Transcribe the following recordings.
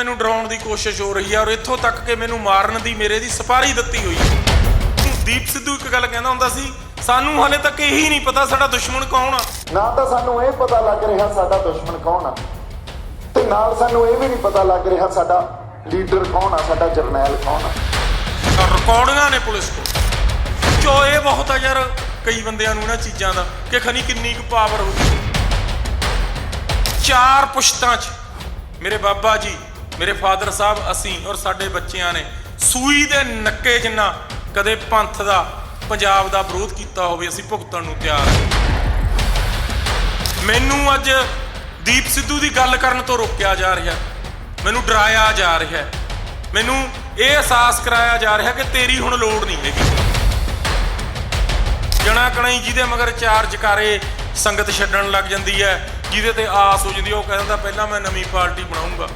ਮੈਨੂੰ ਡਰਾਉਣ ਦੀ ਕੋਸ਼ਿਸ਼ ਹੋ ਰਹੀ ਹੈ ਔਰ ਇੱਥੋਂ ਤੱਕ ਕਿ ਮੈਨੂੰ ਮਾਰਨ ਦੀ ਮੇਰੇ ਦੀ ਸਪਾਰੀ ਦਿੱਤੀ ਹੋਈ ਹੈ ਦੀਪ ਸਿੱਧੂ ਇੱਕ ਗੱਲ ਕਹਿੰਦਾ ਹੁੰਦਾ ਸੀ ਸਾਨੂੰ ਹਲੇ ਤੱਕ ਇਹੀ ਨਹੀਂ ਪਤਾ ਸਾਡਾ ਦੁਸ਼ਮਣ ਕੌਣ ਆ। ਨਾ ਤਾਂ ਸਾਨੂੰ ਇਹ ਪਤਾ ਲੱਗ ਰਿਹਾ ਸਾਡਾ ਦੁਸ਼ਮਣ ਕੌਣ ਆ। ਤੇ ਨਾਲ ਸਾਨੂੰ ਇਹ ਵੀ ਨਹੀਂ ਪਤਾ ਲੱਗ ਰਿਹਾ ਸਾਡਾ ਲੀਡਰ ਕੌਣ ਆ ਸਾਡਾ ਜਰਨੈਲ ਕੌਣ ਆ। ਰਿਕਾਰਡਿੰਗਾਂ ਨੇ ਪੁਲਿਸ ਕੋਲ। ਜੋ ਇਹ ਬਹੁਤ ਆ ਯਾਰ ਕਈ ਬੰਦਿਆਂ ਨੂੰ ਇਹਨਾਂ ਚੀਜ਼ਾਂ ਦਾ ਕਿ ਖਨੀ ਕਿੰਨੀ ਕੁ ਪਾਵਰ ਹੋਊਗੀ ਚਾਰ ਪੁਸ਼ਤਾਂ 'ਚ ਮੇਰੇ ਬਾਬਾ ਜੀ ਮੇਰੇ ਫਾਦਰ ਸਾਹਿਬ ਅਸੀਂ ਔਰ ਸਾਡੇ ਬੱਚਿਆਂ ਨੇ ਸੂਈ ਦੇ ਨੱਕੇ ਜਿੰਨਾ ਕਦੇ ਪੰਥ ਦਾ ਪੰਜਾਬ ਦਾ ਵਿਰੋਧ ਕੀਤਾ ਹੋਵੇ ਅਸੀਂ ਭੁਗਤਣ ਨੂੰ ਤਿਆਰ ਹਾਂ। ਮੈਨੂੰ ਅੱਜ ਦੀਪ ਸਿੱਧੂ ਦੀ ਗੱਲ ਕਰਨ ਤੋਂ ਰੋਕਿਆ ਜਾ ਰਿਹਾ ਮੈਨੂੰ ਡਰਾਇਆ ਜਾ ਰਿਹਾ ਮੈਨੂੰ ਇਹ ਅਹਿਸਾਸ ਕਰਾਇਆ ਜਾ ਰਿਹਾ ਕਿ ਤੇਰੀ ਹੁਣ ਲੋੜ ਨਹੀਂ ਹੈਗੀ। ਜਣਾ ਕਣਾਈ ਜਿਹਦੇ ਮਗਰ ਚਾਰ ਜਕਾਰੇ ਸੰਗਤ ਛੱਡਣ ਲੱਗ ਜਾਂਦੀ ਹੈ ਜਿਹਦੇ ਤੇ ਆਸ ਹੋ ਜਾਂਦੀ ਹੈ, ਉਹ ਕਹਿੰਦਾ ਪਹਿਲਾਂ ਮੈਂ ਨਵੀਂ ਪਾਰਟੀ ਬਣਾਉਂਗਾ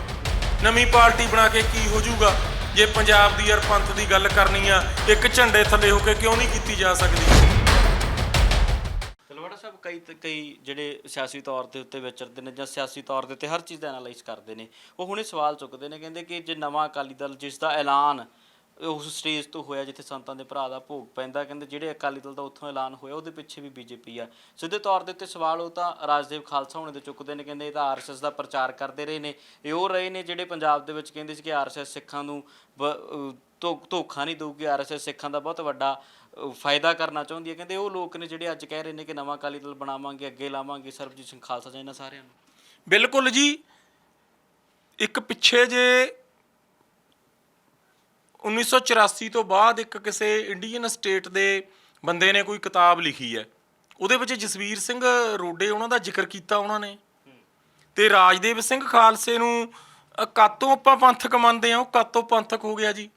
ਨਵੀਂ ਪਾਰਟੀ ਬਣਾ ਕੇ ਕੀ ਹੋ ਜਾਊਗਾ? ਜੇ ਪੰਜਾਬ ਦੀ ਯਾਰ ਪੰਥ ਦੀ ਗੱਲ ਕਰਨੀ ਆ, ਇੱਕ ਝੰਡੇ ਥੱਲੇ ਹੋ ਕੇ ਕਿਉਂ ਨਹੀਂ ਕੀਤੀ ਜਾ ਸਕਦੀ? ਤਲਵਾੜਾ ਸਾਹਿਬ, ਕਈ ਕਈ ਜਿਹੜੇ ਸਿਆਸੀ ਤੌਰ ਦੇ ਉੱਤੇ ਵਿਚਰਦੇ ਨੇ ਜਾਂ ਸਿਆਸੀ ਤੌਰ ਦੇ ਉੱਤੇ ਹਰ ਚੀਜ਼ ਦਾ ਐਨਾਲਾਈਜ਼ ਕਰਦੇ ਨੇ, ਉਹ ਹੁਣੇ ਸਵਾਲ ਚੁੱਕਦੇ ਨੇ, ਕਹਿੰਦੇ ਕਿ ਜੇ ਨਵਾਂ ਅਕਾਲੀ ਦਲ ਜਿਸ ਦਾ ਐਲਾਨ ਉਸ ਸਟੇਜ ਤੋਂ ਹੋਇਆ ਜਿੱਥੇ ਸੰਤਾਂ ਦੇ ਭਰਾ ਦਾ ਭੋਗ ਪੈਂਦਾ, ਕਹਿੰਦੇ ਜਿਹੜੇ ਅਕਾਲੀ ਦਲ ਦਾ ਉੱਥੋਂ ਐਲਾਨ ਹੋਇਆ, ਉਹਦੇ ਪਿੱਛੇ ਵੀ ਬੀਜੇਪੀ ਆ। ਸਿੱਧੇ ਤੌਰ ਦੇ ਉੱਤੇ ਸਵਾਲ ਉਹ ਤਾਂ ਰਾਜਦੇਵ ਖਾਲਸਾ ਹੋਣੇ ਦੇ ਚੁੱਕਦੇ ਨੇ, ਕਹਿੰਦੇ ਇਹ ਤਾਂ ਆਰਐਸਐਸ ਦਾ ਪ੍ਰਚਾਰ ਕਰਦੇ ਰਹੇ ਨੇ। ਇਹ ਉਹ ਰਹੇ ਨੇ ਜਿਹੜੇ ਪੰਜਾਬ ਦੇ ਵਿੱਚ ਕਹਿੰਦੇ ਸੀ ਕਿ ਆਰਐਸਐਸ ਸਿੱਖਾਂ ਨੂੰ ਬ- ਧੋ- ਧੋਖਾ ਨਹੀਂ ਦਊਗੀ ਆਰਐਸਐਸ ਸਿੱਖਾਂ ਦਾ ਬਹੁਤ ਵੱਡਾ ਫਾਇਦਾ ਕਰਨਾ ਚਾਹੁੰਦੀ ਹੈ। ਕਹਿੰਦੇ ਉਹ ਲੋਕ ਨੇ ਜਿਹੜੇ ਅੱਜ ਕਹਿ ਰਹੇ ਨੇ ਕਿ ਨਵਾਂ ਅਕਾਲੀ ਦਲ ਬਣਾਵਾਂਗੇ, ਅੱਗੇ ਲਾਵਾਂਗੇ, ਸਰਬਜੀਤ ਸਿੰਘ ਖਾਲਸਾ ਜੀ, ਇਹਨਾਂ ਸਾਰਿਆਂ ਨੂੰ। ਬਿਲਕੁਲ ਜੀ। ਇੱਕ ਪਿੱਛੇ ਜੇ 1984 ਤੋਂ ਬਾਅਦ ਇੱਕ ਕਿਸੇ ਇੰਡੀਅਨ ਸਟੇਟ ਦੇ ਬੰਦੇ ਨੇ ਕੋਈ ਕਿਤਾਬ ਲਿਖੀ ਹੈ। ਉਹਦੇ ਵਿੱਚ ਜਸਵੀਰ ਸਿੰਘ ਰੋਡੇ ਉਹਨਾਂ ਦਾ ਜ਼ਿਕਰ ਕੀਤਾ ਉਹਨਾਂ ਨੇ। ਤੇ ਰਾਜਦੇਵ ਸਿੰਘ ਖਾਲਸੇ ਨੂੰ ਅ, ਕਾਤੋਂ ਆਪਾਂ ਪੰਥਕ ਮੰਨਦੇ ਆ ਉਹ ਕਾਤੋਂ ਪੰਥਕ ਹੋ ਗਿਆ ਜੀ?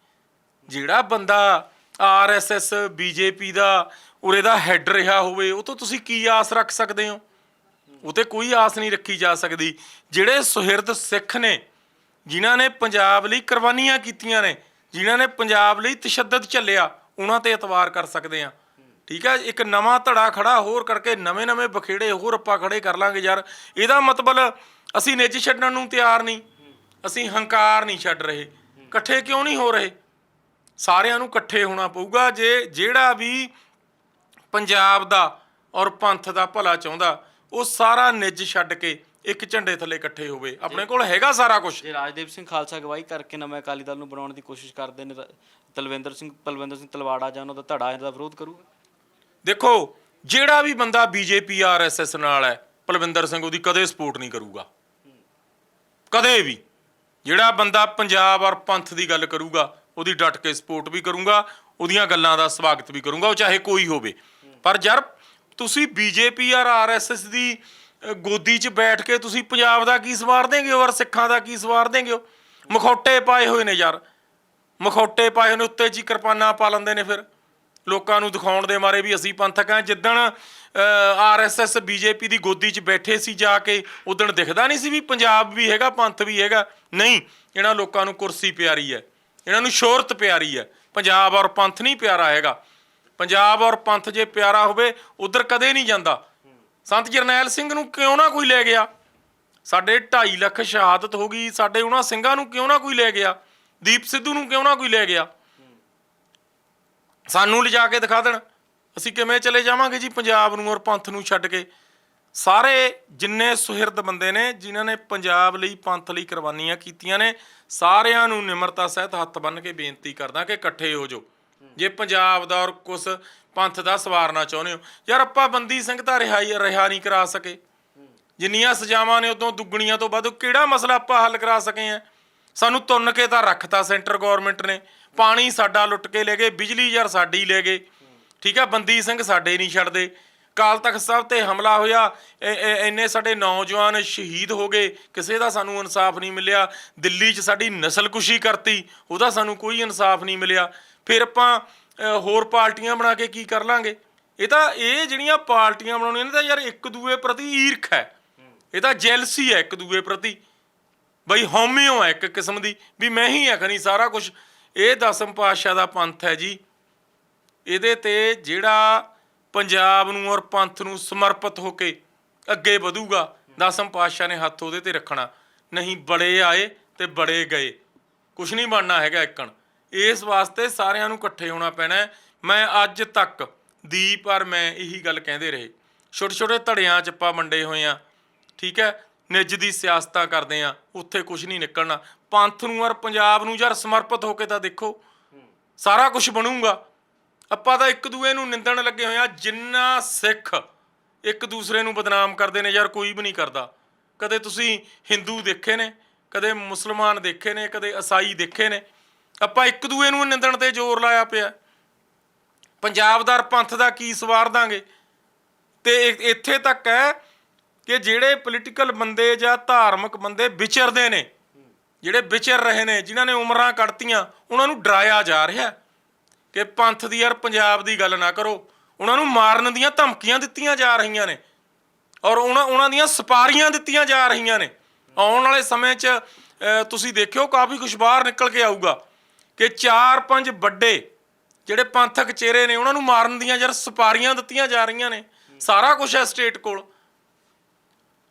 ਜਿਹੜਾ ਬੰਦਾ ਆਰਐਸਐਸ ਬੀਜੇਪੀ ਦਾ ਉਰੇ ਦਾ ਹੈੱਡ ਰਿਹਾ ਹੋਵੇ ਉਹ ਤੋਂ ਤੁਸੀਂ ਕੀ ਆਸ ਰੱਖ ਸਕਦੇ ਹੋ? ਉਹ ਤੇ ਕੋਈ ਆਸ ਨਹੀਂ ਰੱਖੀ ਜਾ ਸਕਦੀ। ਜਿਹੜੇ ਸੁਹਿਰਦ ਸਿੱਖ ਨੇ ਜਿਨ੍ਹਾਂ ਨੇ ਪੰਜਾਬ ਲਈ ਕੁਰਬਾਨੀਆਂ ਕੀਤੀਆਂ ਨੇ ਜਿਨ੍ਹਾਂ ਨੇ ਪੰਜਾਬ ਲਈ ਤਸ਼ੱਦਦ ਝੱਲਿਆ, ਉਹਨਾਂ ਤੇ ਇਤਵਾਰ ਕਰ ਸਕਦੇ ਆ ਠੀਕ ਹੈ, ਇੱਕ ਨਵਾਂ ਧੜਾ ਖੜਾ, ਹੋਰ ਕਰਕੇ ਨਵੇਂ-ਨਵੇਂ ਬਖੇੜੇ, ਹੋਰ ਆਪਾਂ ਖੜੇ ਕਰ ਲਾਂਗੇ ਯਾਰ। ਇਹਦਾ ਮਤਲਬ ਅਸੀਂ ਨਿੱਜ ਛੱਡਣ ਨੂੰ ਤਿਆਰ ਨਹੀਂ। ਅਸੀਂ ਹੰਕਾਰ ਨਹੀਂ ਛੱਡ ਰਹੇ। ਇਕੱਠੇ ਕਿਉਂ ਨਹੀਂ ਹੋ ਰਹੇ? ਸਾਰਿਆਂ ਨੂੰ ਇਕੱਠੇ ਹੋਣਾ ਪਊਗਾ ਜੇ ਜਿਹੜਾ ਵੀ ਪੰਜਾਬ ਦਾ ਔਰ ਪੰਥ ਦਾ ਭਲਾ ਚਾਹੁੰਦਾ, ਉਹ ਸਾਰਾ ਨਿੱਜ ਛੱਡ ਕੇ ਇੱਕ ਝੰਡੇ ਥੱਲੇ ਇਕੱਠੇ ਹੋਵੇ। ਆਪਣੇ ਕੋਲ ਹੈਗਾ ਸਾਰਾ ਕੁਝ ਜੇ ਰਾਜਦੇਵ ਸਿੰਘ ਖਾਲਸਾ ਅਗਵਾਈ ਕਰਕੇ ਨਵੇਂ ਅਕਾਲੀ ਦਲ ਨੂੰ ਬਣਾਉਣ ਦੀ ਕੋਸ਼ਿਸ਼ ਕਰਦੇ ਨੇ ਤਾਂ ਤਲਵਿੰਦਰ ਸਿੰਘ ਪਲਵਿੰਦਰ ਸਿੰਘ ਤਲਵਾੜਾ ਜਾਂ ਉਹਨਾਂ ਦਾ ਧੜਾ ਇਹਦਾ ਵਿਰੋਧ ਕਰੂਗਾ? ਦੇਖੋ ਜਿਹੜਾ ਵੀ ਬੰਦਾ ਬੀਜੇਪੀ ਆਰਐਸਐਸ ਨਾਲ ਹੈ ਪਲਵਿੰਦਰ ਸਿੰਘ ਉਹਦੀ ਕਦੇ ਸਪੋਰਟ ਨਹੀਂ ਕਰੂਗਾ। ਕਦੇ ਵੀ। ਜਿਹੜਾ ਬੰਦਾ ਪੰਜਾਬ ਔਰ ਪੰਥ ਦੀ ਗੱਲ ਕਰੂਗਾ ਉਹਦੀ ਡਟ ਕੇ ਸਪੋਰਟ ਵੀ ਕਰੂੰਗਾ ਉਹਦੀਆਂ ਗੱਲਾਂ ਦਾ ਸਵਾਗਤ ਵੀ ਕਰੂੰਗਾ ਉਹ ਚਾਹੇ ਕੋਈ ਹੋਵੇ। ਪਰ ਯਾਰ ਤੁਸੀਂ ਬੀਜੇਪੀ ਔਰ ਆਰਐਸਐਸ ਦੀ ਅ, ਗੋਦੀ 'ਚ ਬੈਠ ਕੇ ਤੁਸੀਂ ਪੰਜਾਬ ਦਾ ਕੀ ਸਵਾਰ ਦੇਂਗੇ ਔਰ ਸਿੱਖਾਂ ਦਾ ਕੀ ਸਵਾਰ ਦੇਂਗੇ ਹੋ ਮਖੌਟੇ ਪਾਏ ਹੋਏ ਨੇ ਯਾਰ। ਮਖੌਟੇ ਪਾਏ ਹੋਏ ਨੇ ਉੱਤੇ ਜੀ ਕਿਰਪਾਨਾਂ ਪਾ ਲੈਂਦੇ ਨੇ ਫਿਰ। ਲੋਕਾਂ ਨੂੰ ਦਿਖਾਉਣ ਦੇ ਮਾਰੇ ਵੀ ਅਸੀਂ ਪੰਥਕ ਹਾਂ। ਜਿੱਦਣ ਆਰਐਸਐਸ ਬੀਜੇਪੀ ਦੀ ਗੋਦੀ 'ਚ ਬੈਠੇ ਸੀ ਜਾ ਕੇ ਉਦਣ ਦਿਖਦਾ ਨਹੀਂ ਸੀ ਵੀ ਪੰਜਾਬ ਵੀ ਹੈਗਾ ਪੰਥ ਵੀ ਹੈਗਾ। ਨਹੀਂ ਇਹਨਾਂ ਲੋਕਾਂ ਨੂੰ ਕੁਰਸੀ ਪਿਆਰੀ ਹੈ। ਇਹਨਾਂ ਨੂੰ ਸ਼ੋਹਰਤ ਪਿਆਰੀ ਹੈ। ਪੰਜਾਬ ਔਰ ਪੰਥ ਨਹੀਂ ਪਿਆਰਾ ਹੈਗਾ। ਪੰਜਾਬ ਔਰ ਪੰਥ ਜੇ ਪਿਆਰਾ ਹੋਵੇ ਉਧਰ ਕਦੇ ਨਹੀਂ ਜਾਂਦਾ। ਸੰਤ ਜਰਨੈਲ ਸਿੰਘ ਨੂੰ ਕਿਉਂ ਨਾ ਕੋਈ ਲੈ ਗਿਆ? ਸਾਡੇ 2.5 ਲੱਖ ਸ਼ਹਾਦਤ ਹੋ ਗਈ, ਸਾਡੇ ਉਹਨਾਂ ਸਿੰਘਾਂ ਨੂੰ ਕਿਉਂ ਨਾ ਕੋਈ ਲੈ ਗਿਆ? ਦੀਪ ਸਿੱਧੂ ਨੂੰ ਕਿਉਂ ਨਾ ਕੋਈ ਲੈ ਗਿਆ? ਸਾਨੂੰ ਲਿਜਾ ਕੇ ਦਿਖਾ ਦੇਣ। ਅਸੀਂ ਕਿਵੇਂ ਚਲੇ ਜਾਵਾਂਗੇ ਜੀ ਪੰਜਾਬ ਨੂੰ ਔਰ ਪੰਥ ਨੂੰ ਛੱਡ ਕੇ? ਸਾਰੇ ਜਿੰਨੇ ਸੁਹਿਰਦ ਬੰਦੇ ਨੇ, ਜਿਨ੍ਹਾਂ ਨੇ ਪੰਜਾਬ ਲਈ ਪੰਥ ਲਈ ਕੁਰਬਾਨੀਆਂ ਕੀਤੀਆਂ ਨੇ, ਸਾਰਿਆਂ ਨੂੰ ਨਿਮਰਤਾ ਸਹਿਤ ਹੱਥ ਬੰਨ੍ਹ ਕੇ ਬੇਨਤੀ ਕਰਦਾ ਕਿ ਇਕੱਠੇ ਹੋ ਜਾਓ। ਜੇ ਪੰਜਾਬ ਦਾ ਔਰ ਕੁਛ ਪੰਥ ਦਾ ਸਵਾਰਨਾ ਚਾਹੁੰਦੇ ਹੋ। ਯਾਰ ਆਪਾਂ ਬੰਦੀ ਸਿੰਘ ਤਾਂ ਰਿਹਾਈ ਰਿਹਾ ਨਹੀਂ ਕਰਾ ਸਕੇ। ਜਿੰਨੀਆਂ ਸਜ਼ਾਵਾਂ ਨੇ ਉਦੋਂ ਦੁੱਗਣੀਆਂ ਤੋਂ ਵੱਧ ਕਿਹੜਾ ਮਸਲਾ ਆਪਾਂ ਹੱਲ ਕਰਾ ਸਕੇ ਆ? ਸਾਨੂੰ ਤੁੰਨ ਕੇ ਤਾਂ ਰੱਖਤਾ ਸੈਂਟਰ ਗਵਰਨਮੈਂਟ ਨੇ। ਪਾਣੀ ਸਾਡਾ ਲੁੱਟ ਕੇ ਲੈ ਗਏ, ਬਿਜਲੀ ਯਾਰ ਸਾਡੀ ਲੈ ਗਏ। ਠੀਕ ਆ, ਬੰਦੀ ਸਿੰਘ ਸਾਡੇ ਨਹੀਂ ਛੱਡਦੇ। ਕਾਲ ਤਖਤ ਸਾਹਿਬ ਤੇ ਹਮਲਾ ਹੋਇਆ ਇੰਨੇ ਸਾਡੇ ਨੌਜਵਾਨ ਸ਼ਹੀਦ ਹੋ ਗਏ। ਕਿਸੇ ਦਾ ਸਾਨੂੰ ਇਨਸਾਫ ਨਹੀਂ ਮਿਲਿਆ। ਦਿੱਲੀ 'ਚ ਸਾਡੀ ਨਸਲਕੁਸ਼ੀ ਕਰਤੀ, ਉਹਦਾ ਸਾਨੂੰ ਕੋਈ ਇਨਸਾਫ ਨਹੀਂ ਮਿਲਿਆ। ਫਿਰ ਆਪਾਂ ਹੋਰ ਪਾਰਟੀਆਂ ਬਣਾ ਕੇ ਕੀ ਕਰ ਲਾਂਗੇ? ਇਹ ਤਾਂ ਇਹ ਜਿਹੜੀਆਂ ਪਾਰਟੀਆਂ ਬਣਾਉਣੀਆਂ ਨੇ ਤਾਂ ਯਾਰ ਇੱਕ ਦੂਏ ਪ੍ਰਤੀ ਈਰਖ ਹੈ। ਇਹ ਤਾਂ ਜੈਲਸੀ ਹੈ ਇੱਕ ਦੂਏ ਪ੍ਰਤੀ। ਬਈ ਹਉਮਿਓ ਹੈ ਇੱਕ ਕਿਸਮ ਦੀ। ਵੀ ਮੈਂ ਹੀ ਆਖਣੀ ਸਾਰਾ ਕੁਝ ਇਹ ਦਸਮ ਪਾਤਸ਼ਾਹ ਦਾ ਪੰਥ ਹੈ ਜੀ। ਇਹਦੇ ਤੇ ਜਿਹੜਾ ਪੰਜਾਬ ਨੂੰ ਔਰ ਪੰਥ ਨੂੰ ਸਮਰਪਿਤ ਹੋ ਕੇ ਅੱਗੇ ਵਧੂਗਾ, ਦਸਮ ਪਾਤਸ਼ਾਹ ਨੇ ਹੱਥ ਉਹਦੇ ਤੇ ਰੱਖਣਾ। ਨਹੀਂ ਬੜੇ ਆਏ ਤੇ ਬੜੇ ਗਏ। ਕੁਝ ਨਹੀਂ ਬਣਨਾ ਹੈਗਾ ਇੱਕਣ। ਇਸ ਵਾਸਤੇ ਸਾਰਿਆਂ ਨੂੰ ਇਕੱਠੇ ਹੋਣਾ ਪੈਣਾ ਮੈਂ ਅੱਜ ਤੱਕ ਦੀਪ ਔਰ ਮੈਂ ਇਹੀ ਗੱਲ ਕਹਿੰਦੇ ਰਹੇ। ਛੋਟੇ ਛੋਟੇ ਧੜਿਆਂ ਚ ਆਪਾਂ ਵੰਡੇ ਹੋਏ ਆ ਠੀਕ ਹੈ? ਨਿੱਜ ਦੀ ਸਿਆਸਤਾਂ ਕਰਦੇ ਆ ਉੱਥੇ ਕੁਝ ਨਹੀਂ ਨਿਕਲਣਾ। ਪੰਥ ਨੂੰ ਔਰ ਪੰਜਾਬ ਨੂੰ ਯਾਰ ਸਮਰਪਿਤ ਹੋ ਕੇ ਤਾਂ ਦੇਖੋ। ਸਾਰਾ ਕੁਝ ਬਣੂਗਾ। ਆਪਾਂ ਤਾਂ ਇੱਕ ਦੂਏ ਨੂੰ ਨਿੰਦਣ ਲੱਗੇ ਹੋਏ ਆ ਜਿੰਨਾ ਸਿੱਖ ਇੱਕ ਦੂਸਰੇ ਨੂੰ ਬਦਨਾਮ ਕਰਦੇ ਨੇ ਯਾਰ ਕੋਈ ਵੀ ਨਹੀਂ ਕਰਦਾ। ਕਦੇ ਤੁਸੀਂ ਹਿੰਦੂ ਦੇਖੇ ਨੇ, ਕਦੇ ਮੁਸਲਮਾਨ ਦੇਖੇ ਨੇ, ਕਦੇ ਈਸਾਈ ਦੇਖੇ ਨੇ। ਆਪਾਂ ਇੱਕ ਦੂਏ ਨੂੰ ਨਿੰਦਣ ਤੇ ਜ਼ੋਰ ਲਾਇਆ ਪਿਆ। ਪੰਜਾਬ ਪੰਜਾਬਦਾਰ ਪੰਥ ਦਾ ਕੀ ਸਵਾਰ ਦਾਂਗੇ? ਤੇ ਇੱਥੇ ਤੱਕ ਹੈ ਕਿ ਜਿਹੜੇ ਪੋਲੀਟੀਕਲ ਬੰਦੇ ਜਾਂ ਧਾਰਮਿਕ ਬੰਦੇ ਵਿਚਰਦੇ ਨੇ, ਜਿਹੜੇ ਵਿਚਰ ਰਹੇ ਨੇ, ਜਿਨ੍ਹਾਂ ਨੇ ਉਮਰਾਂ ਕੱਢਤੀਆਂ, ਉਹਨਾਂ ਨੂੰ ਡਰਾਇਆ ਜਾ ਰਿਹਾ ਕਿ ਪੰਥ ਦੀ ਯਾਰ ਪੰਜਾਬ ਦੀ ਗੱਲ ਨਾ ਕਰੋ। ਉਹਨਾਂ ਨੂੰ ਮਾਰਨ ਦੀਆਂ ਧਮਕੀਆਂ ਦਿੱਤੀਆਂ ਜਾ ਰਹੀਆਂ ਨੇ ਔਰ ਉਹਨਾਂ ਉਹਨਾਂ ਦੀਆਂ ਸਪਾਰੀਆਂ ਦਿੱਤੀਆਂ ਜਾ ਰਹੀਆਂ ਨੇ। ਆਉਣ ਵਾਲੇ ਸਮੇਂ 'ਚ ਤੁਸੀਂ ਦੇਖਿਓ ਕਾਫੀ ਕੁਝ ਬਾਹਰ ਨਿਕਲ ਕੇ ਆਊਗਾ। ਕਿ ਚਾਰ ਪੰਜ ਵੱਡੇ ਜਿਹੜੇ ਪੰਥਕ ਚਿਹਰੇ ਨੇ, ਉਹਨਾਂ ਨੂੰ ਮਾਰਨ ਦੀਆਂ ਯਾਰ ਸਪਾਰੀਆਂ ਦਿੱਤੀਆਂ ਜਾ ਰਹੀਆਂ ਨੇ। ਸਾਰਾ ਕੁਝ ਹੈ ਸਟੇਟ ਕੋਲ।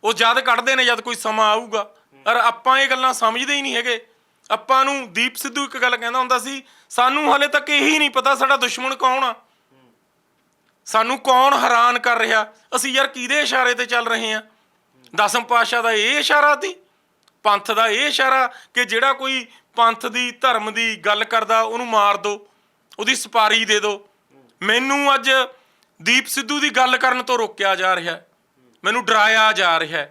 ਉਹ ਜਦ ਕੱਢਦੇ ਨੇ, ਜਦ ਕੋਈ ਸਮਾਂ ਆਊਗਾ। ਪਰ ਆਪਾਂ ਇਹ ਗੱਲਾਂ ਸਮਝਦੇ ਹੀ ਨਹੀਂ ਹੈਗੇ। ਆਪਾਂ ਨੂੰ ਦੀਪ ਸਿੱਧੂ ਇੱਕ ਗੱਲ ਕਹਿੰਦਾ ਹੁੰਦਾ ਸੀ, ਸਾਨੂੰ ਹਲੇ ਤੱਕ ਇਹੀ ਨਹੀਂ ਪਤਾ ਸਾਡਾ ਦੁਸ਼ਮਣ ਕੌਣ ਆ। ਸਾਨੂੰ ਕੌਣ ਹੈਰਾਨ ਕਰ ਰਿਹਾ? ਅਸੀਂ ਯਾਰ ਕਿਹਦੇ ਇਸ਼ਾਰੇ ਤੇ ਚੱਲ ਰਹੇ ਹਾਂ? ਦਸਮ ਪਾਤਸ਼ਾਹ ਦਾ ਇਹ ਇਸ਼ਾਰਾ ਸੀ। ਪੰਥ ਦਾ ਇਹ ਇਸ਼ਾਰਾ ਕਿ ਜਿਹੜਾ ਕੋਈ ਪੰਥ ਦੀ, ਧਰਮ ਦੀ ਗੱਲ ਕਰਦਾ, ਉਹਨੂੰ ਮਾਰ ਦਿਓ ਉਹਦੀ ਸਪਾਰੀ ਦੇ ਦਿਓ ਮੈਨੂੰ ਅੱਜ ਦੀਪ ਸਿੱਧੂ ਦੀ ਗੱਲ ਕਰਨ ਤੋਂ ਰੋਕਿਆ ਜਾ ਰਿਹਾ ਮੈਨੂੰ ਡਰਾਇਆ ਜਾ ਰਿਹਾ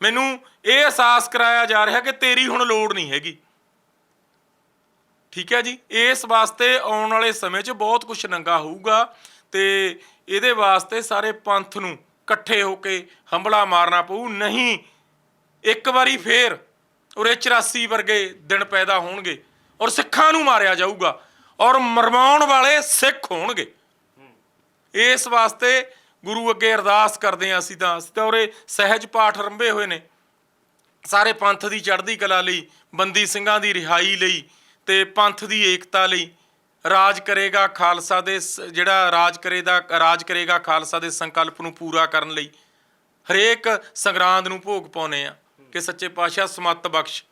ਮੈਨੂੰ ਇਹ ਅਹਿਸਾਸ ਕਰਾਇਆ ਜਾ ਰਿਹਾ ਕਿ ਤੇਰੀ ਹੁਣ ਲੋੜ ਨਹੀਂ ਹੈਗੀ। ਠੀਕ ਹੈ ਜੀ? ਇਸ ਵਾਸਤੇ ਆਉਣ ਵਾਲੇ ਸਮੇਂ 'ਚ ਬਹੁਤ ਕੁਝ ਨੰਗਾ ਹੋਊਗਾ ਤੇ ਇਹਦੇ ਵਾਸਤੇ ਸਾਰੇ ਪੰਥ ਨੂੰ ਇਕੱਠੇ ਹੋ ਕੇ ਹੰਬਲਾ ਮਾਰਨਾ ਪਊ। ਨਹੀਂ, ਇੱਕ ਵਾਰੀ ਫੇਰ ਉਰੇ 84 ਵਰਗੇ ਦਿਨ ਪੈਦਾ ਹੋਣਗੇ ਔਰ ਸਿੱਖਾਂ ਨੂੰ ਮਾਰਿਆ ਜਾਊਗਾ ਔਰ ਮਰਵਾਉਣ ਵਾਲੇ ਸਿੱਖ ਹੋਣਗੇ। ਇਸ ਵਾਸਤੇ ਗੁਰੂ ਅੱਗੇ ਅਰਦਾਸ ਕਰਦੇ ਹਾਂ ਅਸੀਂ ਤਾਂ। ਅਸੀਂ ਤਾਂ ਉਰੇ ਸਹਿਜ ਪਾਠ ਰੰਭੇ ਹੋਏ ਨੇ। ਸਾਰੇ ਪੰਥ ਦੀ ਚੜ੍ਹਦੀ ਕਲਾ ਲਈ, ਬੰਦੀ ਸਿੰਘਾਂ ਦੀ ਰਿਹਾਈ ਲਈ ਤੇ ਪੰਥ ਦੀ ਏਕਤਾ ਲਈ ਰਾਜ ਕਰੇਗਾ ਖਾਲਸਾ ਦੇ ਸ- ਜਿਹੜਾ ਰਾਜ ਕਰੇਗਾ ਰਾਜ ਕਰੇਗਾ ਖਾਲਸਾ ਦੇ ਸੰਕਲਪ ਨੂੰ ਪੂਰਾ ਕਰਨ ਲਈ। ਹਰੇਕ ਸੰਗਰਾਂਦ ਨੂੰ ਭੋਗ ਪਾਉਨੇ ਆ ਕਿ ਸੱਚੇ ਪਾਤਸ਼ਾਹ ਸਮੱਤ ਬਖਸ਼।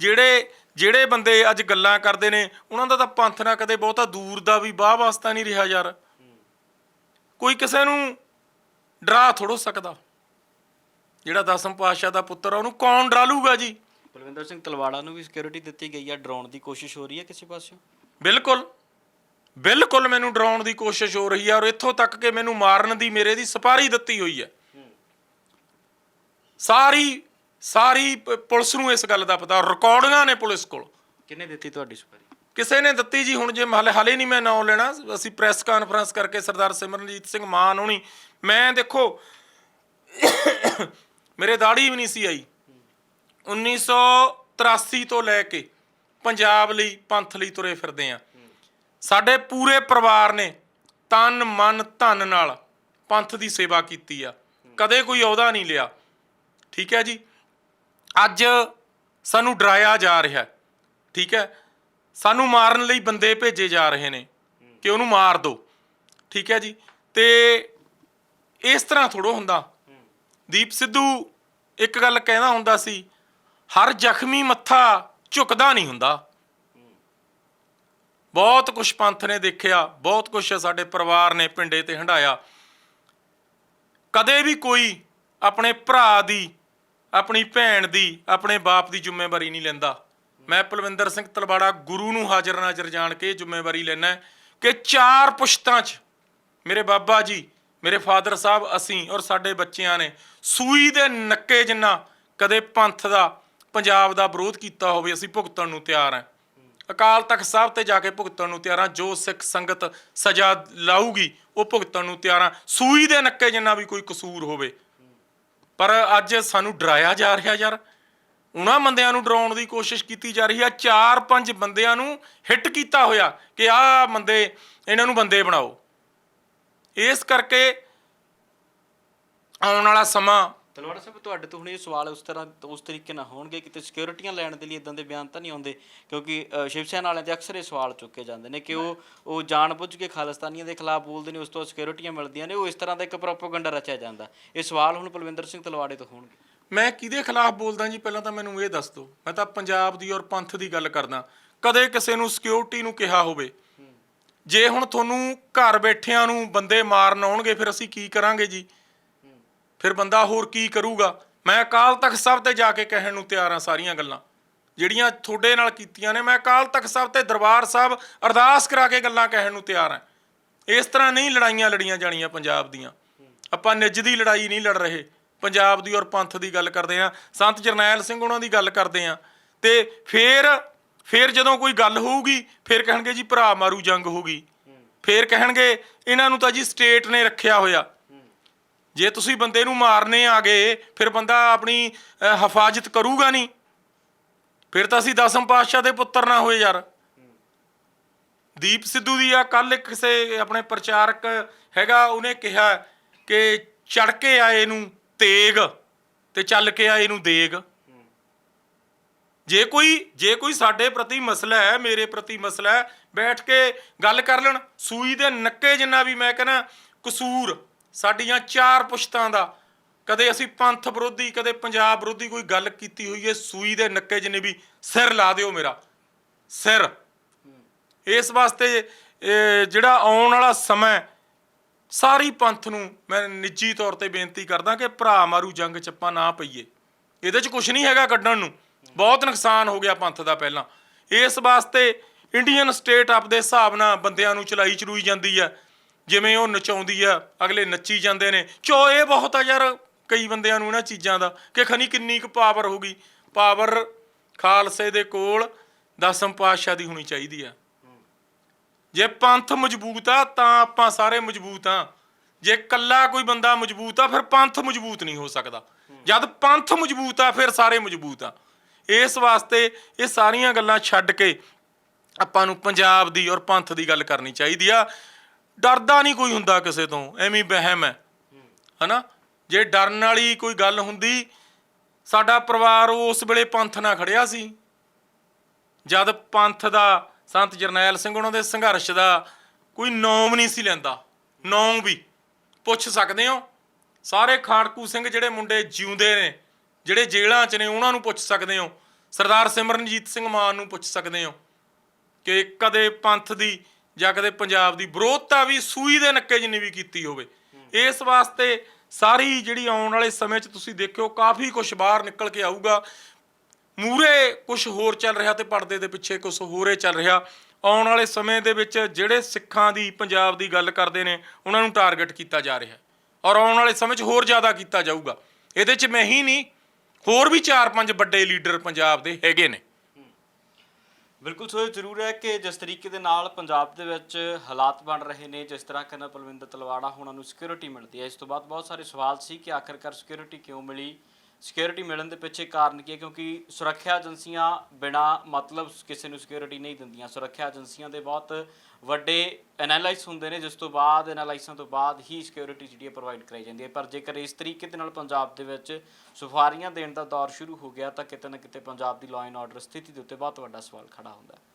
ਜਿਹੜੇ ਜਿਹੜੇ ਬੰਦੇ ਅੱਜ ਗੱਲਾਂ ਕਰਦੇ ਨੇ ਉਹਨਾਂ ਦਾ ਤਾਂ ਪੰਥ ਨਾਲ ਕਦੇ ਬਹੁਤਾ ਦੂਰ ਦਾ ਵੀ ਬਾਹ ਵਾਸਤਾ ਨਹੀਂ ਰਿਹਾ ਯਾਰ। ਕੋਈ ਕਿਸੇ ਨੂੰ ਡਰਾ ਥੋੜੋ ਸਕਦਾ। ਜਿਹੜਾ ਦਸਮ ਪਾਤਸ਼ਾਹ ਦਾ ਪੁੱਤਰ ਆ ਉਹਨੂੰ ਕੌਣ ਡਰਾ ਲੂਗਾ ਜੀ? ਬਲਵਿੰਦਰ ਸਿੰਘ ਤਲਵਾੜਾ ਨੂੰ ਵੀ ਸਿਕਿਉਰਿਟੀ ਦਿੱਤੀ ਗਈ ਆ ਡਰਾਉਣ ਦੀ ਕੋਸ਼ਿਸ਼ ਹੋ ਰਹੀ ਹੈ ਕਿਸੇ ਪਾਸਿਓਂ? ਬਿਲਕੁਲ। ਬਿਲਕੁਲ ਮੈਨੂੰ ਡਰਾਉਣ ਦੀ ਕੋਸ਼ਿਸ਼ ਹੋ ਰਹੀ ਹੈ ਔਰ ਇੱਥੋਂ ਤੱਕ ਕਿ ਮੈਨੂੰ ਮਾਰਨ ਦੀ ਮੇਰੇ ਦੀ ਸਪਾਰੀ ਦਿੱਤੀ ਹੋਈ ਹੈ ਸਾਰੀ ਸਾਰੀ ਪ- ਪੁਲਿਸ ਨੂੰ ਇਸ ਗੱਲ ਦਾ ਪਤਾ ਰਿਕਾਰਡਿੰਗਾਂ ਨੇ ਪੁਲਿਸ ਕੋਲ। ਕਿਹਨੇ ਦਿੱਤੀ ਤੁਹਾਡੀ ਸੁਪਾਰੀ? ਕਿਸੇ ਨੇ ਦਿੱਤੀ ਜੀ ਹੁਣ ਜੇ ਹਾਲੇ ਹਾਲੇ ਨਹੀਂ ਮੈਂ ਨਾਂ ਲੈਣਾ ਅਸੀਂ ਪ੍ਰੈਸ ਕਾਨਫਰੰਸ ਕਰਕੇ ਸਰਦਾਰ ਸਿਮਰਨਜੀਤ ਸਿੰਘ ਮਾਨ ਹੋਣੀ ਮੈਂ ਦੇਖੋ ਮੇਰੇ ਦਾੜੀ ਵੀ ਨਹੀਂ ਸੀ ਆਈ। 1983 ਤੋਂ ਲੈ ਕੇ ਪੰਜਾਬ ਲਈ ਪੰਥ ਲਈ ਤੁਰੇ ਫਿਰਦੇ ਆ। ਸਾਡੇ ਪੂਰੇ ਪਰਿਵਾਰ ਨੇ ਤਨ ਮਨ ਧਨ ਨਾਲ ਪੰਥ ਦੀ ਸੇਵਾ ਕੀਤੀ ਆ। ਕਦੇ ਕੋਈ ਅਹੁਦਾ ਨਹੀਂ ਲਿਆ। ਠੀਕ ਹੈ ਜੀ? ਅੱਜ ਸਾਨੂੰ ਡਰਾਇਆ ਜਾ ਰਿਹਾ ਠੀਕ ਹੈ? ਸਾਨੂੰ ਮਾਰਨ ਲਈ ਬੰਦੇ ਭੇਜੇ ਜਾ ਰਹੇ ਨੇ ਕਿ ਉਹਨੂੰ ਮਾਰ ਦਿਓ ਠੀਕ ਹੈ ਜੀ? ਤੇ ਇਸ ਤਰ੍ਹਾਂ ਥੋੜੋ ਹੁੰਦਾ। ਦੀਪ ਸਿੱਧੂ ਇੱਕ ਗੱਲ ਕਹਿੰਦਾ ਹੁੰਦਾ ਸੀ, ਹਰ ਜ਼ਖਮੀ ਮੱਥਾ ਝੁਕਦਾ ਨਹੀਂ ਹੁੰਦਾ। ਬਹੁਤ ਕੁਝ ਪੰਥ ਨੇ ਦੇਖਿਆ, ਬਹੁਤ ਕੁਝ ਸਾਡੇ ਪਰਿਵਾਰ ਨੇ ਪਿੰਡੇ ਤੇ ਹੰਡਾਇਆ ਕਦੇ ਵੀ ਕੋਈ ਆਪਣੇ ਭਰਾ ਦੀ ਆਪਣੀ ਭੈਣ ਦੀ, ਆਪਣੇ ਬਾਪ ਦੀ ਜ਼ਿੰਮੇਵਾਰੀ ਨਹੀਂ ਲੈਂਦਾ। ਮੈਂ ਪਲਵਿੰਦਰ ਸਿੰਘ ਤਲਵਾੜਾ ਗੁਰੂ ਨੂੰ ਹਾਜ਼ਰ ਨਾਜ਼ਰ ਜਾਣ ਕੇ ਇਹ ਜ਼ਿੰਮੇਵਾਰੀ ਲੈਣਾ ਕਿ ਚਾਰ ਪੁਸ਼ਤਾਂ 'ਚ ਮੇਰੇ ਬਾਬਾ ਜੀ, ਮੇਰੇ ਫਾਦਰ ਸਾਹਿਬ ਅਸੀਂ ਔਰ ਸਾਡੇ ਬੱਚਿਆਂ ਨੇ ਸੂਈ ਦੇ ਨੱਕੇ ਜਿੰਨਾ ਕਦੇ ਪੰਥ ਦਾ, ਪੰਜਾਬ ਦਾ ਵਿਰੋਧ ਕੀਤਾ ਹੋਵੇ, ਅਸੀਂ ਭੁਗਤਣ ਨੂੰ ਤਿਆਰ ਹਾਂ। ਅਕਾਲ ਤਖਤ ਸਾਹਿਬ ਤੇ ਜਾ ਕੇ ਭੁਗਤਣ ਨੂੰ ਤਿਆਰ ਹਾਂ, ਜੋ ਸਿੱਖ ਸੰਗਤ ਸਜ਼ਾ ਲਾਊਗੀ, ਉਹ ਭੁਗਤਣ ਨੂੰ ਤਿਆਰ ਹਾਂ। ਸੂਈ ਦੇ ਨੱਕੇ ਜਿੰਨਾ ਵੀ ਕੋਈ ਕਸੂਰ ਹੋਵੇ ਪਰ ਅੱਜ ਸਾਨੂੰ ਡਰਾਇਆ ਜਾ ਰਿਹਾ ਯਾਰ। ਉਹਨਾਂ ਬੰਦਿਆਂ ਨੂੰ ਡਰਾਉਣ ਦੀ ਕੋਸ਼ਿਸ਼ ਕੀਤੀ ਜਾ ਰਹੀ ਆ। ਚਾਰ ਪੰਜ ਬੰਦਿਆਂ ਨੂੰ ਹਿੱਟ ਕੀਤਾ ਹੋਇਆ ਕਿ ਆਹ ਬੰਦੇ, ਇਹਨਾਂ ਨੂੰ ਬੰਦੇ ਬਣਾਓ। ਇਸ ਕਰਕੇ ਆਉਣ ਵਾਲਾ ਸਮਾਂ ਤਲਵਾੜਾ ਸਾਹਿਬ ਤੁਹਾਡੇ ਤੋਂ ਹੁਣ ਇਹ ਸਵਾਲ ਉਸ ਤਰ੍ਹਾਂ ਉਸ ਤਰੀਕੇ ਨਾਲ ਹੋਣਗੇ ਕਿਤੇ ਸਿਕਿਉਰਿਟੀਆਂ ਲੈਣ ਦੇ ਲਈ ਇਦਾਂ ਦੇ ਬਿਆਨ ਤਾਂ ਨਹੀਂ ਆਉਂਦੇ? ਕਿਉਂਕਿ ਅ, ਸ਼ਿਵ ਸੈਨਾ ਵਾਲਿਆਂ ਦੇ ਅਕਸਰ ਇਹ ਸਵਾਲ ਚੁੱਕੇ ਜਾਂਦੇ ਨੇ ਕਿ ਉਹ ਉਹ ਜਾਣਬੁੱਝ ਕੇ ਖਾਲਿਸਤਾਨੀਆਂ ਦੇ ਖਿਲਾਫ ਬੋਲਦੇ ਨੇ ਉਸ ਤੋਂ ਸਿਕਿਉਰਿਟੀਆਂ ਮਿਲਦੀਆਂ ਨੇ ਉਹ ਇਸ ਤਰ੍ਹਾਂ ਦਾ ਇੱਕ ਪ੍ਰੋਪਗੈਂਡਾ ਰਚਿਆ ਜਾਂਦਾ। ਇਹ ਸਵਾਲ ਹੁਣ ਪਲਵਿੰਦਰ ਸਿੰਘ ਤਲਵਾੜੇ ਤੋਂ ਹੋਣਗੇ। ਮੈਂ ਕਿਹਦੇ ਖਿਲਾਫ ਬੋਲਦਾ ਜੀ? ਪਹਿਲਾਂ ਤਾਂ ਮੈਨੂੰ ਇਹ ਦੱਸ ਦਿਓ। ਮੈਂ ਤਾਂ ਪੰਜਾਬ ਦੀ ਔਰ ਪੰਥ ਦੀ ਗੱਲ ਕਰਦਾ। ਕਦੇ ਕਿਸੇ ਨੂੰ ਸਿਕਿਉਰਿਟੀ ਨੂੰ ਕਿਹਾ ਹੋਵੇ ਜੇ ਹੁਣ ਤੁਹਾਨੂੰ ਘਰ ਬੈਠਿਆਂ ਨੂੰ ਬੰਦੇ ਮਾਰਨ ਆਉਣਗੇ ਫਿਰ ਅਸੀਂ ਕੀ ਕਰਾਂਗੇ ਜੀ? ਫਿਰ ਬੰਦਾ ਹੋਰ ਕੀ ਕਰੂਗਾ? ਮੈਂ ਅਕਾਲ ਤਖਤ ਸਾਹਿਬ ਤੇ ਜਾ ਕੇ ਕਹਿਣ ਨੂੰ ਤਿਆਰ ਹਾਂ ਸਾਰੀਆਂ ਗੱਲਾਂ। ਜਿਹੜੀਆਂ ਤੁਹਾਡੇ ਨਾਲ ਕੀਤੀਆਂ ਨੇ, ਮੈਂ ਅਕਾਲ ਤਖਤ ਸਾਹਿਬ ਤੇ ਦਰਬਾਰ ਸਾਹਿਬ ਅਰਦਾਸ ਕਰਾ ਕੇ ਗੱਲਾਂ ਕਹਿਣ ਨੂੰ ਤਿਆਰ ਹਾਂ। ਇਸ ਤਰ੍ਹਾਂ ਨਹੀਂ ਲੜਾਈਆਂ ਲੜੀਆਂ ਜਾਣੀਆਂ ਪੰਜਾਬ ਦੀਆਂ। ਆਪਾਂ ਨਿੱਜ ਦੀ ਲੜਾਈ ਨਹੀਂ ਲੜ ਰਹੇ। ਪੰਜਾਬ ਦੀ ਔਰ ਪੰਥ ਦੀ ਗੱਲ ਕਰਦੇ ਆ ਸੰਤ ਜਰਨੈਲ ਸਿੰਘ ਉਹਨਾਂ ਦੀ ਗੱਲ ਕਰਦੇ ਆ ਤੇ ਫੇਰ ਫੇਰ ਜਦੋਂ ਕੋਈ ਗੱਲ ਹੋਊਗੀ, ਫੇਰ ਕਹਿਣਗੇ ਜੀ ਭਰਾ ਮਾਰੂ ਜੰਗ ਹੋਊਗੀ ਫੇਰ ਕਹਿਣਗੇ, ਇਹਨਾਂ ਨੂੰ ਤਾਂ ਜੀ ਸਟੇਟ ਨੇ ਰੱਖਿਆ ਹੋਇਆ। ਜੇ ਤੁਸੀਂ ਬੰਦੇ ਨੂੰ ਮਾਰਨੇ ਆ ਗਏ ਫਿਰ ਬੰਦਾ ਆਪਣੀ ਅਹ, ਹਿਫਾਜ਼ਤ ਕਰੂਗਾ ਨਹੀਂ। ਫਿਰ ਤਾਂ ਅਸੀਂ ਦਸਮ ਪਾਤਸ਼ਾਹ ਦੇ ਪੁੱਤਰ ਨਾ ਹੋਏ ਯਾਰ। ਦੀਪ ਸਿੱਧੂ ਦੀ ਆ ਕੱਲ ਕਿਸੇ ਆਪਣੇ ਪ੍ਰਚਾਰਕ ਹੈਗਾ ਉਹਨੇ ਕਿਹਾ ਕਿ ਚੜ ਕੇ ਆਏ ਨੂੰ ਤੇਗ ਤੇ ਚੱਲ ਕੇ ਆਏ ਨੂੰ ਦੇਗ। ਜੇ ਕੋਈ ਜੇ ਕੋਈ ਸਾਡੇ ਪ੍ਰਤੀ ਮਸਲਾ ਹੈ ਮੇਰੇ ਪ੍ਰਤੀ ਮਸਲਾ ਹੈ ਬੈਠ ਕੇ ਗੱਲ ਕਰ ਲੈਣ। ਸੂਈ ਦੇ ਨੱਕੇ ਜਿੰਨਾ ਵੀ ਮੈਂ ਕਹਿੰਦਾ ਕਸੂਰ ਸਾਡੀਆਂ ਚਾਰ ਪੁਸ਼ਤਾਂ ਦਾ। ਕਦੇ ਅਸੀਂ ਪੰਥ ਵਿਰੋਧੀ, ਕਦੇ ਪੰਜਾਬ ਵਿਰੋਧੀ ਕੋਈ ਗੱਲ ਕੀਤੀ ਹੋਈ ਹੈ ਸੂਈ ਦੇ ਨੱਕੇ ਜਿੰਨੇ ਵੀ ਸਿਰ ਲਾ ਦਿਓ ਮੇਰਾ। ਸਿਰ। ਇਸ ਵਾਸਤੇ ਜਿਹੜਾ ਆਉਣ ਵਾਲਾ ਸਮਾਂ ਸਾਰੀ ਪੰਥ ਨੂੰ ਮੈਂ ਨਿੱਜੀ ਤੌਰ ਤੇ ਬੇਨਤੀ ਕਰਦਾ ਕਿ ਭਰਾ ਮਾਰੂ ਜੰਗ ਚ ਨਾ ਪਈਏ। ਇਹਦੇ ਚ ਕੁਝ ਨਹੀਂ ਹੈਗਾ ਕੱਢਣ ਨੂੰ। ਬਹੁਤ ਨੁਕਸਾਨ ਹੋ ਗਿਆ ਪੰਥ ਦਾ ਪਹਿਲਾਂ। ਇਸ ਵਾਸਤੇ ਇੰਡੀਅਨ ਸਟੇਟ ਆਪਦੇ ਹਿਸਾਬ ਨਾਲ ਬੰਦਿਆਂ ਨੂੰ ਚਲਾਈ ਚਲੂਈ ਜਾਂਦੀ ਹੈ। ਜਿਵੇਂ ਉਹ ਨਚਾਉਂਦੀ ਆ, ਅਗਲੇ ਨੱਚੀ ਜਾਂਦੇ ਨੇ। ਚੋ ਇਹ ਬਹੁਤ ਆ ਯਾਰ, ਕਈ ਬੰਦਿਆਂ ਨੂੰ ਇਹਨਾਂ ਚੀਜ਼ਾਂ ਦਾ, ਕਿ ਖਨੀ ਕਿੰਨੀ ਕੁ ਪਾਵਰ ਹੋਗੀ ਪਾਵਰ ਖਾਲਸੇ ਦੇ ਕੋਲ ਦਸਮ ਪਾਤਸ਼ਾਹ ਦੀ ਹੋਣੀ ਚਾਹੀਦੀ ਆ। ਜੇ ਪੰਥ ਮਜ਼ਬੂਤ ਆ, ਤਾਂ ਆਪਾਂ ਸਾਰੇ ਮਜ਼ਬੂਤ ਆ। ਜੇ ਕੱਲਾ ਕੋਈ ਬੰਦਾ ਮਜ਼ਬੂਤ ਆ, ਫਿਰ ਪੰਥ ਮਜ਼ਬੂਤ ਨਹੀਂ ਹੋ ਸਕਦਾ। ਜਦ ਪੰਥ ਮਜ਼ਬੂਤ ਆ, ਫਿਰ ਸਾਰੇ ਮਜ਼ਬੂਤ ਆ। ਇਸ ਵਾਸਤੇ ਇਹ ਸਾਰੀਆਂ ਗੱਲਾਂ ਛੱਡ ਕੇ ਆਪਾਂ ਨੂੰ ਪੰਜਾਬ ਦੀ ਔਰ ਪੰਥ ਦੀ ਗੱਲ ਕਰਨੀ ਚਾਹੀਦੀ ਆ। ਡਰਦਾ ਨਹੀਂ ਕੋਈ ਹੁੰਦਾ ਕਿਸੇ ਤੋਂ, ਐਵੇਂ ਵਹਿਮ ਹੈ। ਹਨਾ? ਜੇ ਡਰਨ ਵਾਲੀ ਕੋਈ ਗੱਲ ਹੁੰਦੀ, ਸਾਡਾ ਪਰਿਵਾਰ ਉਸ ਵੇਲੇ ਪੰਥ ਨਾਲ ਖੜਿਆ ਸੀ। ਜਦ ਪੰਥ ਦਾ ਸੰਤ ਜਰਨੈਲ ਸਿੰਘ ਉਹਨਾਂ ਦੇ ਸੰਘਰਸ਼ ਦਾ ਕੋਈ ਨੌਮ ਨਹੀਂ ਸੀ ਲੈਂਦਾ। ਨੌਮ ਵੀ। ਪੁੱਛ ਸਕਦੇ ਹੋ? ਸਾਰੇ ਖਾੜਕੂ ਸਿੰਘ ਜਿਹੜੇ ਮੁੰਡੇ ਜਿਉਂਦੇ ਨੇ, ਜਿਹੜੇ ਜੇਲ੍ਹਾਂ 'ਚ ਨੇ, ਉਹਨਾਂ ਨੂੰ ਪੁੱਛ ਸਕਦੇ ਹੋ? ਸਰਦਾਰ ਸਿਮਰਨਜੀਤ ਸਿੰਘ ਮਾਨ ਨੂੰ ਪੁੱਛ ਸਕਦੇ ਹੋ? ਕਿ ਕਦੇ ਪੰਥ ਦੀ ਜਾਂ ਕਦੇ ਪੰਜਾਬ ਦੀ ਵਿਰੋਧਤਾ ਵੀ ਸੂਈ ਦੇ ਨੱਕੇ ਜਿੰਨੀ ਵੀ ਕੀਤੀ ਹੋਵੇ, ਇਸ ਵਾਸਤੇ ਸਾਰੀ ਜਿਹੜੀ ਆਉਣ ਵਾਲੇ ਸਮੇਂ 'ਚ ਤੁਸੀਂ ਦੇਖਿਓ, ਕਾਫੀ ਕੁਝ ਬਾਹਰ ਨਿਕਲ ਕੇ ਆਊਗਾ। ਮੂਰੇ ਕੁਝ ਹੋਰ ਚੱਲ ਰਿਹਾ ਤੇ ਪਰਦੇ ਦੇ ਪਿੱਛੇ ਕੁਝ ਹੋਰੇ ਚੱਲ ਰਿਹਾ। ਆਉਣ ਵਾਲੇ ਸਮੇਂ ਦੇ ਵਿੱਚ ਜਿਹੜੇ ਸਿੱਖਾਂ ਦੀ ਪੰਜਾਬ ਦੀ ਗੱਲ ਕਰਦੇ ਨੇ, ਉਹਨਾਂ ਨੂੰ ਟਾਰਗੇਟ ਕੀਤਾ ਜਾ ਰਿਹਾ। ਔਰ ਆਉਣ ਵਾਲੇ ਸਮੇਂ 'ਚ ਹੋਰ ਜ਼ਿਆਦਾ ਕੀਤਾ ਜਾਊਗਾ। ਇਹਦੇ 'ਚ ਮੈਂ ਹੀ ਨਹੀਂ, ਹੋਰ ਵੀ 4-5 ਵੱਡੇ ਲੀਡਰ ਪੰਜਾਬ ਦੇ ਹੈਗੇ ਨੇ। ਬਿਲਕੁਲ, ਸੋ ਇਹ ਜ਼ਰੂਰ ਹੈ ਕਿ ਜਿਸ ਤਰੀਕੇ ਦੇ ਨਾਲ ਪੰਜਾਬ ਦੇ ਵਿੱਚ ਹਾਲਾਤ ਬਣ ਰਹੇ ਨੇ, ਜਿਸ ਤਰ੍ਹਾਂ ਕਿ ਨਾ ਪਲਵਿੰਦਰ ਤਲਵਾੜਾ ਹੋਣਾ ਨੂੰ ਸਿਕਿਉਰਿਟੀ ਮਿਲਦੀ ਹੈ। ਇਸ ਤੋਂ ਬਾਅਦ ਬਹੁਤ ਸਾਰੇ ਸਵਾਲ ਸੀ ਕਿ ਆਖਰਕਾਰ ਸਿਕਿਉਰਿਟੀ ਕਿਉਂ ਮਿਲੀ? ਸਿਕਿਉਰਿਟੀ ਮਿਲਣ ਦੇ ਪਿੱਛੇ ਕਾਰਨ ਕੀ ਹੈ? ਕਿਉਂਕਿ ਸੁਰੱਖਿਆ ਏਜੰਸੀਆਂ ਬਿਨਾ ਮਤਲਬ ਕਿਸੇ ਨੂੰ ਸਿਕਿਉਰਿਟੀ ਨਹੀਂ ਦਿੰਦੀਆਂ। ਸੁਰੱਖਿਆ ਏਜੰਸੀਆਂ ਦੇ ਬਹੁਤ ਵੱਡੇ ਐਨਾਲਾਈਜ਼ ਹੁੰਦੇ ਨੇ, ਜਿਸ ਤੋਂ ਬਾਅਦ ਐਨਾਲਾਈਜ਼ਾਂ ਤੋਂ ਬਾਅਦ ਹੀ ਸਿਕਿਉਰਿਟੀ ਜਿਹੜੀ ਹੈ ਪ੍ਰੋਵਾਈਡ ਕਰਾਈ ਜਾਂਦੀ ਹੈ। ਪਰ ਜੇਕਰ ਇਸ ਤਰੀਕੇ ਦੇ ਨਾਲ ਪੰਜਾਬ ਦੇ ਵਿੱਚ ਸੁਫਾਰੀਆਂ ਦੇਣ ਦਾ ਦੌਰ ਸ਼ੁਰੂ ਹੋ ਗਿਆ, ਤਾਂ ਕਿਤੇ ਨਾ ਕਿਤੇ ਪੰਜਾਬ ਦੀ ਲਾਅ ਐਂਡ ਆਰਡਰ ਸਥਿਤੀ ਦੇ ਉੱਤੇ ਬਹੁਤ ਵੱਡਾ ਸਵਾਲ ਖੜਾ ਹੁੰਦਾ ਹੈ।